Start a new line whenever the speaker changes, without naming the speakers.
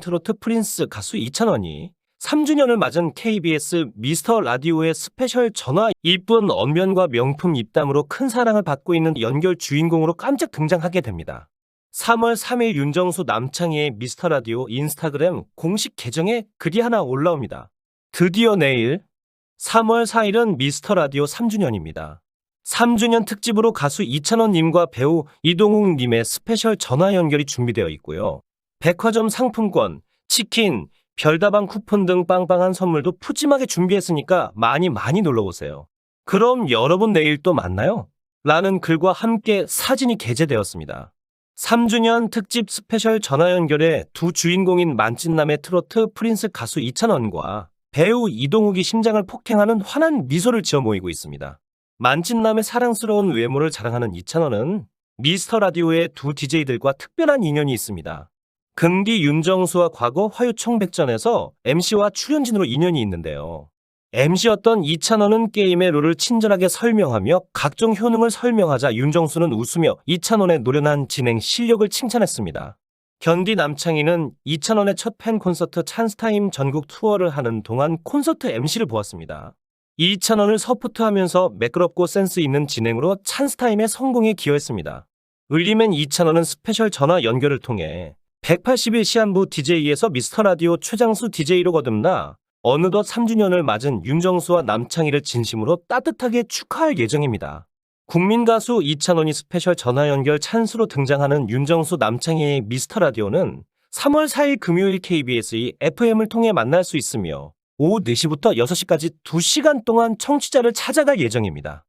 트로트 프린스 가수 이찬원이 3주년을 맞은 KBS 미스터 라디오의 스페셜 전화 이쁜 언변과 명품 입담으로 큰 사랑을 받고 있는 연결 주인공으로 깜짝 등장하게 됩니다. 3월 3일 윤정수 남창희의 미스터 라디오 인스타그램 공식 계정에 글이 하나 올라옵니다. 드디어 내일 3월 4일은 미스터 라디오 3주년입니다. 3주년 특집으로 가수 이찬원님과 배우 이동욱님의 스페셜 전화 연결이 준비되어 있고요. 백화점 상품권, 치킨, 별다방 쿠폰 등 빵빵한 선물도 푸짐하게 준비했으니까 많이 많이 놀러오세요. 그럼 여러분 내일 또 만나요. 라는 글과 함께 사진이 게재되었습니다. 3주년 특집 스페셜 전화 연결에 두 주인공인 만찢남의 트로트 프린스 가수 이찬원과 배우 이동욱이 심장을 폭행하는 환한 미소를 지어 모이고 있습니다. 만찢남의 사랑스러운 외모를 자랑하는 이찬원은 미스터 라디오의 두 DJ들과 특별한 인연이 있습니다. 긍디 윤정수와 과거 화요청백전에서 MC와 출연진으로 인연이 있는데요. MC였던 이찬원은 게임의 룰을 친절하게 설명하며 각종 효능을 설명하자 윤정수는 웃으며 이찬원의 노련한 진행 실력을 칭찬했습니다. 견디 남창희는 이찬원의 첫 팬 콘서트 찬스타임 전국 투어를 하는 동안 콘서트 MC를 보았습니다. 이찬원을 서포트하면서 매끄럽고 센스 있는 진행으로 찬스타임의 성공에 기여했습니다. 을리맨 이찬원은 스페셜 전화 연결을 통해 180일 시한부 DJ에서 미스터 라디오 최장수 DJ로 거듭나 어느덧 3주년을 맞은 윤정수와 남창희를 진심으로 따뜻하게 축하할 예정입니다. 국민 가수 이찬원이 스페셜 전화 연결 찬스로 등장하는 윤정수 남창희의 미스터 라디오는 3월 4일 금요일 KBS의 FM을 통해 만날 수 있으며 오후 4시부터 6시까지 2시간 동안 청취자를 찾아갈 예정입니다.